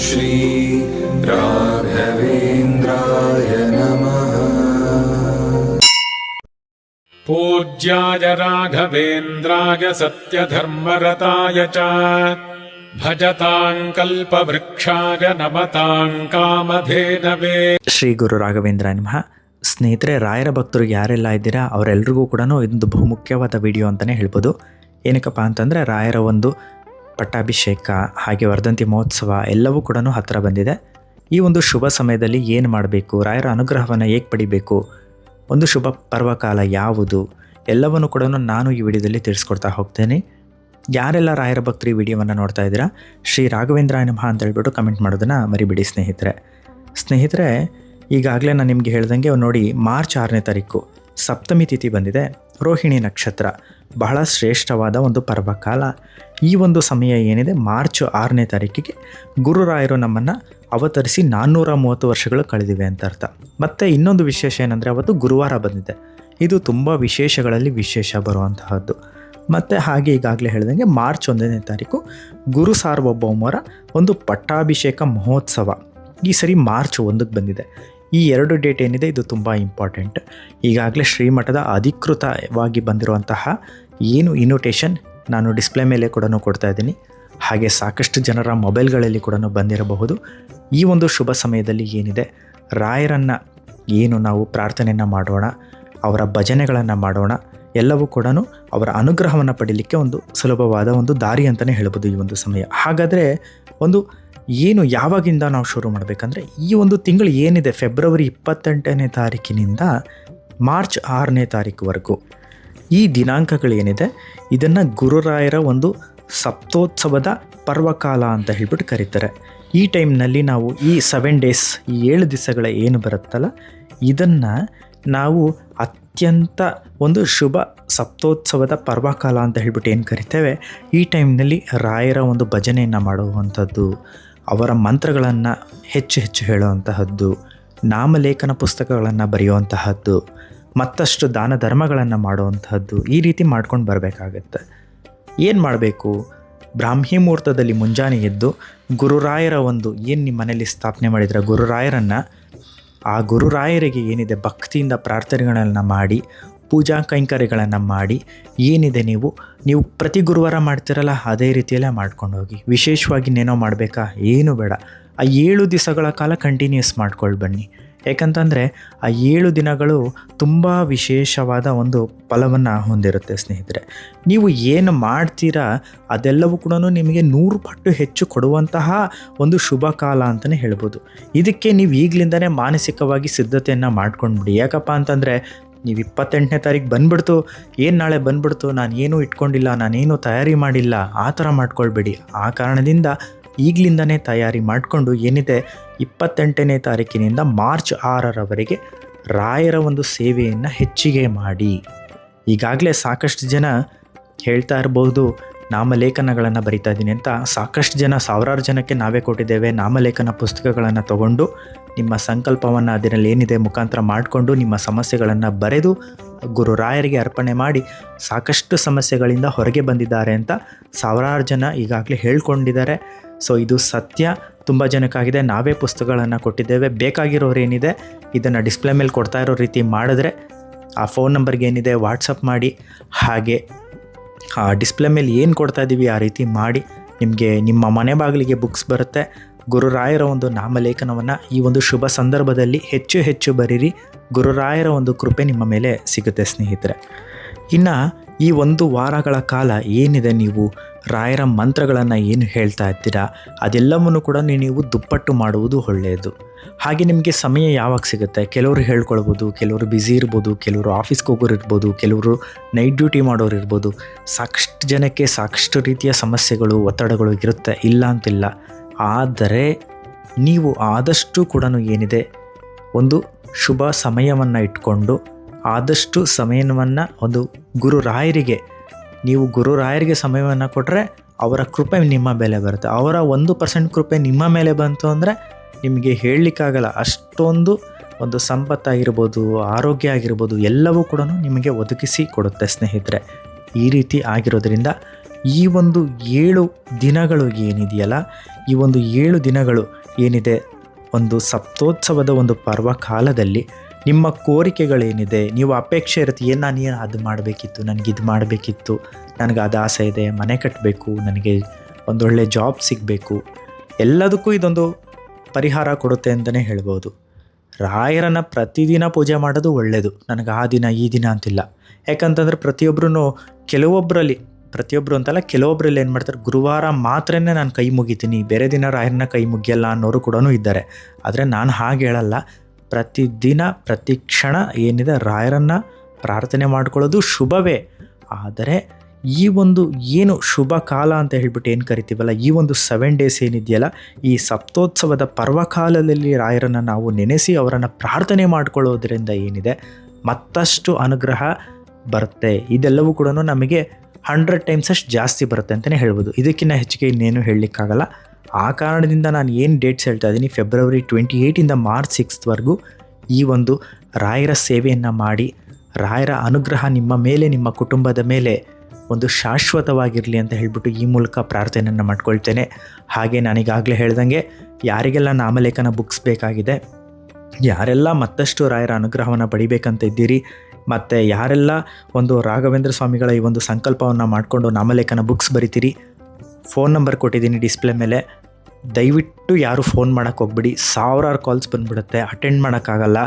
श्री राघवेन्द्राय नमः पूज्याय राघवेन्द्राय सत्यधर्मरताय च भजताम् कल्पवृक्षाय नमताम् कामधेनवे ಶ್ರೀ ಗುರು ರಾಘವೇಂದ್ರ ನಮಃ ಸ್ನೇಹಿತರೆ ರಾಯರ ಭಕ್ತರು ಯಾರೆಲ್ಲ ಇದ್ದೀರಾ ಅವರೆಲ್ರಿಗೂ ಕೂಡ ಇದೊಂದು ಬಹುಮುಖ್ಯವಾದ ವಿಡಿಯೋ ಅಂತಲೇ ಹೇಳ್ಬೋದು ಏನಕ್ಕಪ್ಪ ಅಂತಂದರೆ ರಾಯರ ಒಂದು ಪಟ್ಟಾಭಿಷೇಕ ಹಾಗೆ ವರ್ಧಂತಿ ಮಹೋತ್ಸವ ಎಲ್ಲವೂ ಕೂಡ ಹತ್ತಿರ ಬಂದಿದೆ. ಈ ಒಂದು ಶುಭ ಸಮಯದಲ್ಲಿ ಏನು ಮಾಡಬೇಕು? ರಾಯರ ಅನುಗ್ರಹವನ್ನು ಹೇಗೆ ಪಡಿಬೇಕು? ಒಂದು ಶುಭ ಪರ್ವಕಾಲ ಯಾವುದು? ಎಲ್ಲವನ್ನು ಕೂಡ ನಾನು ಈ ವಿಡಿಯೋದಲ್ಲಿ ತಿಳಿಸ್ಕೊಡ್ತಾ ಹೋಗ್ತೇನೆ. ಯಾರೆಲ್ಲ ರಾಯರ ಭಕ್ತರು ಈ ವಿಡಿಯೋವನ್ನು ನೋಡ್ತಾ ಇದ್ದೀರಾ, ಶ್ರೀ ರಾಘವೇಂದ್ರ ನಮಃ ಅಂತ ಹೇಳ್ಬಿಟ್ಟು ಕಮೆಂಟ್ ಮಾಡೋದನ್ನು ಮರಿಬಿಡಿ ಸ್ನೇಹಿತರೆ. ಸ್ನೇಹಿತರೆ, ಈಗಾಗಲೇ ನಾನು ನಿಮಗೆ ಹೇಳ್ದಂಗೆ ನೋಡಿ ಮಾರ್ಚ್ ಆರನೇ ತಾರೀಕು ಸಪ್ತಮಿ ತಿಥಿ ಬಂದಿದೆ. ರೋಹಿಣಿ ನಕ್ಷತ್ರ. ಬಹಳ ಶ್ರೇಷ್ಠವಾದ ಒಂದು ಪರ್ವಕಾಲ. ಈ ಒಂದು ಸಮಯ ಏನಿದೆ? ಮಾರ್ಚ್ ಆರನೇ ತಾರೀಕಿಗೆ ಗುರುರಾಯರು ನಮ್ಮನ್ನು ಅವತರಿಸಿ ನಾನ್ನೂರ ಮೂವತ್ತು ವರ್ಷಗಳು ಕಳೆದಿವೆ ಅಂತ ಅರ್ಥ. ಮತ್ತು ಇನ್ನೊಂದು ವಿಶೇಷ ಏನಂದರೆ ಅವತ್ತು ಗುರುವಾರ ಬಂದಿದೆ. ಇದು ತುಂಬ ವಿಶೇಷಗಳಲ್ಲಿ ವಿಶೇಷ ಬರುವಂತಹದ್ದು. ಮತ್ತು ಹಾಗೆ ಈಗಾಗಲೇ ಹೇಳ್ದಂಗೆ ಮಾರ್ಚ್ ಒಂದನೇ ತಾರೀಕು ಗುರು ಸಾರ್ವಭೌಮರ ಒಂದು ಪಟ್ಟಾಭಿಷೇಕ ಮಹೋತ್ಸವ. ಈ ಸರಿ ಮಾರ್ಚ್ ಒಂದಕ್ಕೆ ಬಂದಿದೆ. ಈ ಎರಡು ಡೇಟ್ ಏನಿದೆ, ಇದು ತುಂಬ ಇಂಪಾರ್ಟೆಂಟ್ ಈಗಾಗಲೇ ಶ್ರೀಮಠದ ಅಧಿಕೃತವಾಗಿ ಬಂದಿರುವಂತಹ ಏನು ಇನ್ವಿಟೇಷನ್ ನಾನು ಡಿಸ್ಪ್ಲೇ ಮೇಲೆ ಕೂಡ ಕೊಡ್ತಾ ಇದ್ದೀನಿ. ಹಾಗೆ ಸಾಕಷ್ಟು ಜನರ ಮೊಬೈಲ್ಗಳಲ್ಲಿ ಕೂಡ ಬಂದಿರಬಹುದು. ಈ ಒಂದು ಶುಭ ಸಮಯದಲ್ಲಿ ಏನಿದೆ, ರಾಯರನ್ನು ಏನು ನಾವು ಪ್ರಾರ್ಥನೆಯನ್ನು ಮಾಡೋಣ, ಅವರ ಭಜನೆಗಳನ್ನು ಮಾಡೋಣ, ಎಲ್ಲವೂ ಕೂಡ ಅವರ ಅನುಗ್ರಹವನ್ನು ಪಡೀಲಿಕ್ಕೆ ಒಂದು ಸುಲಭವಾದ ಒಂದು ದಾರಿ ಅಂತಲೇ ಹೇಳ್ಬೋದು ಈ ಒಂದು ಸಮಯ. ಹಾಗಾದರೆ ಒಂದು ಏನು ಯಾವಾಗಿಂದ ನಾವು ಶುರು ಮಾಡಬೇಕಂದ್ರೆ ಈ ಒಂದು ತಿಂಗಳು ಏನಿದೆ ಫೆಬ್ರವರಿ ಇಪ್ಪತ್ತೆಂಟನೇ ತಾರೀಕಿನಿಂದ ಮಾರ್ಚ್ ಆರನೇ ತಾರೀಕುವರೆಗೂ. ಈ ದಿನಾಂಕಗಳೇನಿದೆ ಇದನ್ನು ಗುರುರಾಯರ ಒಂದು ಸಪ್ತೋತ್ಸವದ ಪರ್ವಕಾಲ ಅಂತ ಹೇಳ್ಬಿಟ್ಟು ಕರೀತಾರೆ. ಈ ಟೈಮ್ನಲ್ಲಿ ನಾವು ಈ ಸೆವೆನ್ ಡೇಸ್ ಈ ಏಳು ದಿವಸಗಳ ಏನು ಬರುತ್ತಲ್ಲ, ಇದನ್ನು ನಾವು ಅತ್ಯಂತ ಒಂದು ಶುಭ ಸಪ್ತೋತ್ಸವದ ಪರ್ವಕಾಲ ಅಂತ ಹೇಳ್ಬಿಟ್ಟು ಏನು ಕರಿತೇವೆ? ಈ ಟೈಮ್ನಲ್ಲಿ ರಾಯರ ಒಂದು ಭಜನೆಯನ್ನು ಮಾಡುವಂಥದ್ದು. ಅವರ ಮಂತ್ರಗಳನ್ನು ಹೆಚ್ಚು ಹೆಚ್ಚು ಹೇಳುವಂತಹದ್ದು, ನಾಮಲೇಖನ ಪುಸ್ತಕಗಳನ್ನು ಬರೆಯುವಂತಹದ್ದು, ಮತ್ತಷ್ಟು ದಾನ ಧರ್ಮಗಳನ್ನು ಮಾಡುವಂತಹದ್ದು ಈ ರೀತಿ ಮಾಡ್ಕೊಂಡು ಬರಬೇಕಾಗತ್ತೆ. ಏನು ಮಾಡಬೇಕು? ಬ್ರಾಹ್ಮಿ ಮುಹೂರ್ತದಲ್ಲಿ ಮುಂಜಾನೆ ಎದ್ದು ಗುರುರಾಯರ ಒಂದು ಏನು ನಿಮ್ಮ ಮನೇಲಿ ಸ್ಥಾಪನೆ ಮಾಡಿದ್ರೆ ಗುರುರಾಯರನ್ನು, ಆ ಗುರುರಾಯರಿಗೆ ಏನಿದೆ ಭಕ್ತಿಯಿಂದ ಪ್ರಾರ್ಥನೆಗಳನ್ನು ಮಾಡಿ ಪೂಜಾ ಕೈಂಕರ್ಯಗಳನ್ನು ಮಾಡಿ ಏನಿದೆ ನೀವು ನೀವು ಪ್ರತಿ ಗುರುವಾರ ಮಾಡ್ತಿರಲ್ಲ, ಅದೇ ರೀತಿಯಲ್ಲೇ ಮಾಡ್ಕೊಂಡು ಹೋಗಿ. ವಿಶೇಷವಾಗಿ ಇನ್ನೇನೋ ಮಾಡಬೇಕಾ? ಏನು ಬೇಡ. ಆ ಏಳು ದಿವಸಗಳ ಕಾಲ ಕಂಟಿನ್ಯೂಸ್ ಮಾಡ್ಕೊಂಡು ಬನ್ನಿ. ಯಾಕಂತಂದರೆ, ಆ ಏಳು ದಿನಗಳು ತುಂಬ ವಿಶೇಷವಾದ ಒಂದು ಫಲವನ್ನು ಹೊಂದಿರುತ್ತೆ ಸ್ನೇಹಿತರೆ. ನೀವು ಏನು ಮಾಡ್ತೀರಾ, ಅದೆಲ್ಲವೂ ಕೂಡ ನಿಮಗೆ ನೂರು ಪಟ್ಟು ಹೆಚ್ಚು ಕೊಡುವಂತಹ ಒಂದು ಶುಭ ಕಾಲ ಅಂತಲೇ ಹೇಳ್ಬೋದು. ಇದಕ್ಕೆ ನೀವು ಈಗಲಿಂದನೇ ಮಾನಸಿಕವಾಗಿ ಸಿದ್ಧತೆಯನ್ನು ಮಾಡ್ಕೊಂಡ್ಬಿಡಿ ಯಾಕಪ್ಪ ಅಂತಂದರೆ ನೀವು ಇಪ್ಪತ್ತೆಂಟನೇ ತಾರೀಕು ಬಂದ್ಬಿಡ್ತು, ಏನು ನಾಳೆ ಬಂದ್ಬಿಡ್ತು, ನಾನು ಏನೂ ಇಟ್ಕೊಂಡಿಲ್ಲ ನಾನೇನು ತಯಾರಿ ಮಾಡಿಲ್ಲ, ಆ ಥರ ಮಾಡ್ಕೊಳ್ಬೇಡಿ. ಆ ಕಾರಣದಿಂದ ಈಗಲಿಂದನೇ ತಯಾರಿ ಮಾಡಿಕೊಂಡು ಏನಿದೆ, ಇಪ್ಪತ್ತೆಂಟನೇ ತಾರೀಕಿನಿಂದ ಮಾರ್ಚ್ ಆರರವರೆಗೆ ರಾಯರ ಒಂದು ಸೇವೆಯನ್ನು ಹೆಚ್ಚಿಗೆ ಮಾಡಿ. ಈಗಾಗಲೇ ಸಾಕಷ್ಟು ಜನ ಹೇಳ್ತಾ ಇರ್ಬೋದು ನಾಮಲೇಖನಗಳನ್ನು ಬರಿತಾ ಇದ್ದೀನಿ ಅಂತ ಸಾಕಷ್ಟು ಜನ, ಸಾವಿರಾರು ಜನಕ್ಕೆ ನಾವೇ ಕೊಟ್ಟಿದ್ದೇವೆ ನಾಮಲೇಖನ ಪುಸ್ತಕಗಳನ್ನು ತಗೊಂಡು ನಿಮ್ಮ ಸಂಕಲ್ಪವನ್ನು ಅದರಲ್ಲಿ ಏನಿದೆ ಮುಖಾಂತರ ಮಾಡಿಕೊಂಡು ನಿಮ್ಮ ಸಮಸ್ಯೆಗಳನ್ನು ಬರೆದು ಗುರು ರಾಯರಿಗೆ ಅರ್ಪಣೆ ಮಾಡಿ ಸಾಕಷ್ಟು ಸಮಸ್ಯೆಗಳಿಂದ ಹೊರಗೆ ಬಂದಿದ್ದಾರೆ ಅಂತ ಸಾವಿರಾರು ಜನ ಈಗಾಗಲೇ ಹೇಳ್ಕೊಂಡಿದ್ದಾರೆ. ಸೊ ಇದು ಸತ್ಯ. ತುಂಬ ಜನಕ್ಕಾಗಿದೆ. ನಾವೇ ಪುಸ್ತಕಗಳನ್ನು ಕೊಟ್ಟಿದ್ದೇವೆ. ಬೇಕಾಗಿರೋರು ಏನಿದೆ ಇದನ್ನು ಡಿಸ್ಪ್ಲೇ ಮೇಲೆ ಕೊಡ್ತಾ ಇರೋ ರೀತಿ ಮಾಡಿದ್ರೆ ಆ ಫೋನ್ ನಂಬರ್ಗೆ ಏನಿದೆ ವಾಟ್ಸಪ್ ಮಾಡಿ. ಹಾಗೆ ಆ ಡಿಸ್ಪ್ಲೇ ಮೇಲೆ ಏನು ಕೊಡ್ತಾ ಇದ್ದೀವಿ ಆ ರೀತಿ ಮಾಡಿ ನಿಮಗೆ ನಿಮ್ಮ ಮನೆ ಬಾಗಿಲಿಗೆ ಬುಕ್ಸ್ ಬರುತ್ತೆ. ಗುರುರಾಯರ ಒಂದು ನಾಮಲೇಖನವನ್ನು ಈ ಒಂದು ಶುಭ ಸಂದರ್ಭದಲ್ಲಿ ಹೆಚ್ಚು ಹೆಚ್ಚು ಬರೀರಿ. ಗುರುರಾಯರ ಒಂದು ಕೃಪೆ ನಿಮ್ಮ ಮೇಲೆ ಸಿಗುತ್ತೆ ಸ್ನೇಹಿತರೆ. ಇನ್ನು ಈ ಒಂದು ವಾರಗಳ ಕಾಲ ಏನಿದೆ ನೀವು? ರಾಯರ ಮಂತ್ರಗಳನ್ನು ಏನು ಹೇಳ್ತಾ ಇರ್ತೀರಾ ಅದೆಲ್ಲವನ್ನು ಕೂಡ ನೀವು ದುಪ್ಪಟ್ಟು ಮಾಡುವುದು ಒಳ್ಳೆಯದು. ಹಾಗೆ ನಿಮಗೆ ಸಮಯ ಯಾವಾಗ ಸಿಗುತ್ತೆ? ಕೆಲವರು ಹೇಳ್ಕೊಳ್ಬೋದು, ಕೆಲವರು ಬ್ಯುಸಿ ಇರ್ಬೋದು, ಕೆಲವರು ಆಫೀಸ್ಗೆ ಹೋಗೋರು ಇರ್ಬೋದು, ಕೆಲವರು ನೈಟ್ ಡ್ಯೂಟಿ ಮಾಡೋರು ಇರ್ಬೋದು. ಸಾಕಷ್ಟು ಜನಕ್ಕೆ ಸಾಕಷ್ಟು ರೀತಿಯ ಸಮಸ್ಯೆಗಳು, ಒತ್ತಡಗಳು ಇರುತ್ತೆ. ಇಲ್ಲ ಅಂತಿಲ್ಲ. ಆದರೆ ನೀವು ಆದಷ್ಟು ಕೂಡ ಏನಿದೆ? ಒಂದು ಶುಭ ಸಮಯವನ್ನು ಇಟ್ಕೊಂಡು ಆದಷ್ಟು ಸಮಯವನ್ನು ಒಂದು ಗುರು ರಾಯರಿಗೆ, ನೀವು ಗುರು ರಾಯರಿಗೆ ಸಮಯವನ್ನು ಕೊಟ್ಟರೆ ಅವರ ಕೃಪೆ ನಿಮ್ಮ ಮೇಲೆ ಬರುತ್ತೆ. ಅವರ ಒಂದು ಪರ್ಸೆಂಟ್ ಕೃಪೆ ನಿಮ್ಮ ಮೇಲೆ ಬಂತು ಅಂದರೆ ನಿಮಗೆ ಹೇಳಲಿಕ್ಕಾಗಲ್ಲ. ಅಷ್ಟೊಂದು ಒಂದು ಸಂಪತ್ತಾಗಿರ್ಬೋದು, ಆರೋಗ್ಯ ಆಗಿರ್ಬೋದು, ಎಲ್ಲವೂ ಕೂಡ ನಿಮಗೆ ಒದಗಿಸಿ ಕೊಡುತ್ತೆ ಸ್ನೇಹಿತರೆ. ಈ ರೀತಿ ಆಗಿರೋದ್ರಿಂದ ಈ ಒಂದು ಏಳು ದಿನಗಳು ಏನಿದೆಯಲ್ಲ, ಈ ಒಂದು ಏಳು ದಿನಗಳು ಏನಿದೆ, ಒಂದು ಸಪ್ತೋತ್ಸವದ ಒಂದು ಪರ್ವ ಕಾಲದಲ್ಲಿ ನಿಮ್ಮ ಕೋರಿಕೆಗಳೇನಿದೆ, ನೀವು ಅಪೇಕ್ಷೆ ಇರುತ್ತೆ, ಏನು ನಾನು ಏನು ಅದು ಮಾಡಬೇಕಿತ್ತು, ನನಗೆ ಇದು ಮಾಡಬೇಕಿತ್ತು, ನನಗೆ ಅದು ಆಸೆ ಇದೆ, ಮನೆ ಕಟ್ಟಬೇಕು ನನಗೆ ಒಂದೊಳ್ಳೆ ಜಾಬ್ ಸಿಗಬೇಕು, ಎಲ್ಲದಕ್ಕೂ ಇದೊಂದು ಪರಿಹಾರ ಕೊಡುತ್ತೆ ಅಂತಲೇ ಹೇಳ್ಬೋದು. ರಾಯರನ್ನ ಪ್ರತಿದಿನ ಪೂಜೆ ಮಾಡೋದು ಒಳ್ಳೆಯದು ನನಗೆ ಆ ದಿನ, ಈ ದಿನ ಅಂತಿಲ್ಲ. ಯಾಕಂತಂದ್ರೆ ಪ್ರತಿಯೊಬ್ಬರೂ ಕೆಲವೊಬ್ಬರಲ್ಲಿ ಪ್ರತಿಯೊಬ್ಬರು ಅಂತಲ್ಲ ಕೆಲವೊಬ್ಬರಲ್ಲಿ ಏನು ಮಾಡ್ತಾರೆ, ಗುರುವಾರ ಮಾತ್ರನೇ ನಾನು ಕೈ ಮುಗಿತೀನಿ, ಬೇರೆ ದಿನ ರಾಯರನ್ನ ಕೈ ಮುಗಿಯಲ್ಲ ಅನ್ನೋರು ಕೂಡ ಇದ್ದಾರೆ. ಆದರೆ ನಾನು ಹಾಗೆ ಹೇಳಲ್ಲ. ಪ್ರತಿದಿನ, ಪ್ರತಿ ಕ್ಷಣ ಏನಿದೆ, ರಾಯರನ್ನು ಪ್ರಾರ್ಥನೆ ಮಾಡ್ಕೊಳ್ಳೋದು ಶುಭವೇ. ಆದರೆ ಈ ಒಂದು ಏನು ಶುಭ ಕಾಲ ಅಂತ ಹೇಳ್ಬಿಟ್ಟು ಏನು ಕರಿತೀವಲ್ಲ, ಈ ಒಂದು ಸೆವೆನ್ ಡೇಸ್ ಏನಿದೆಯಲ್ಲ, ಈ ಸಪ್ತೋತ್ಸವದ ಪರ್ವಕಾಲದಲ್ಲಿ ರಾಯರನ್ನು ನಾವು ನೆನೆಸಿ ಅವರನ್ನು ಪ್ರಾರ್ಥನೆ ಮಾಡಿಕೊಳ್ಳೋದ್ರಿಂದ ಏನಿದೆ, ಮತ್ತಷ್ಟು ಅನುಗ್ರಹ ಬರುತ್ತೆ. ಇದೆಲ್ಲವೂ ಕೂಡ ನಮಗೆ ಹಂಡ್ರೆಡ್ ಟೈಮ್ಸ್ ಅಷ್ಟು ಜಾಸ್ತಿ ಬರುತ್ತೆ ಅಂತಲೇ ಹೇಳ್ಬೋದು. ಇದಕ್ಕಿಂತ ಹೆಚ್ಚಿಗೆ ಇನ್ನೇನು ಹೇಳಲಿಕ್ಕಾಗಲ್ಲ. ಆ ಕಾರಣದಿಂದ ನಾನು ಏನು ಡೇಟ್ಸ್ ಹೇಳ್ತಾ ಇದ್ದೀನಿ ಫೆಬ್ರವರಿ ಟ್ವೆಂಟಿ ಏಯ್ಟಿಂದ ಮಾರ್ಚ್ ಸಿಕ್ಸ್ತ್ವರೆಗೂ ಈ ಒಂದು ರಾಯರ ಸೇವೆಯನ್ನು ಮಾಡಿ, ರಾಯರ ಅನುಗ್ರಹ ನಿಮ್ಮ ಮೇಲೆ, ನಿಮ್ಮ ಕುಟುಂಬದ ಮೇಲೆ ಒಂದು ಶಾಶ್ವತವಾಗಿರಲಿ ಅಂತ ಹೇಳಿಬಿಟ್ಟು ಈ ಮೂಲಕ ಪ್ರಾರ್ಥನೆಯನ್ನು ಮಾಡ್ಕೊಳ್ತೇನೆ. ಹಾಗೆ ನಾನೀಗಾಗಲೇ ಹೇಳ್ದಂಗೆ ಯಾರಿಗೆಲ್ಲ ನಾಮಲೇಖನ ಬುಕ್ಸ್ ಬೇಕಾಗಿದೆ, ಯಾರೆಲ್ಲ ಮತ್ತಷ್ಟು ರಾಯರ ಅನುಗ್ರಹವನ್ನು ಪಡಿಬೇಕಂತ ಇದ್ದೀರಿ, ಮತ್ತು ಯಾರೆಲ್ಲ ಒಂದು ರಾಘವೇಂದ್ರ ಸ್ವಾಮಿಗಳ ಈ ಒಂದು ಸಂಕಲ್ಪವನ್ನು ಮಾಡಿಕೊಂಡು ನಾಮಲೇಖನ ಬುಕ್ಸ್ ಬರಿತೀರಿ ಫೋನ್ ನಂಬರ್ ಕೊಟ್ಟಿದ್ದೀನಿ ಡಿಸ್ಪ್ಲೇ ಮೇಲೆ. ದಯವಿಟ್ಟು ಯಾರು ಫೋನ್ ಮಾಡೋಕ್ಕೆ ಹೋಗ್ಬಿಡಿ. ಸಾವಿರಾರು ಕಾಲ್ಸ್ ಬಂದ್ಬಿಡುತ್ತೆ. ಅಟೆಂಡ್ ಮಾಡೋಕ್ಕಾಗಲ್ಲ.